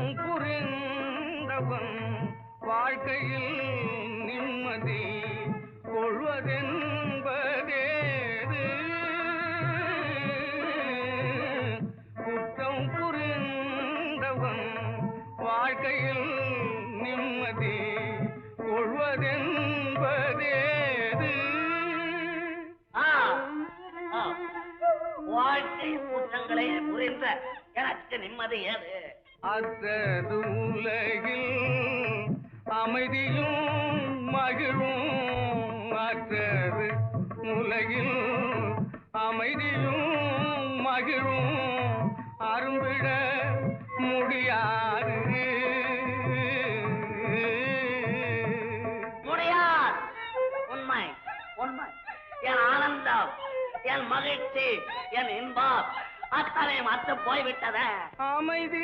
குற்றம் புரிந்தவன் வாழ்க்கையில் நிம்மதி கொள்வதென்பதேது. குற்றம் புரிந்தவன் வாழ்க்கையில் நிம்மதி கொள்வதென்பதேது. வாழ்க்கை குற்றங்களை புரிந்த எனக்கு நிம்மதி ஏது அத்தது உலகில் அமைதியும் மகிழும். அத்தது உலகில் அமைதியும் மகிழும். அரும்பிட முடியாது. முடியாது. உண்மை உண்மை. என் ஆனந்தம் என் மகிழ்ச்சி என் இன்பம் அத்தனை மத்து போய்விட்டதே. அமைதி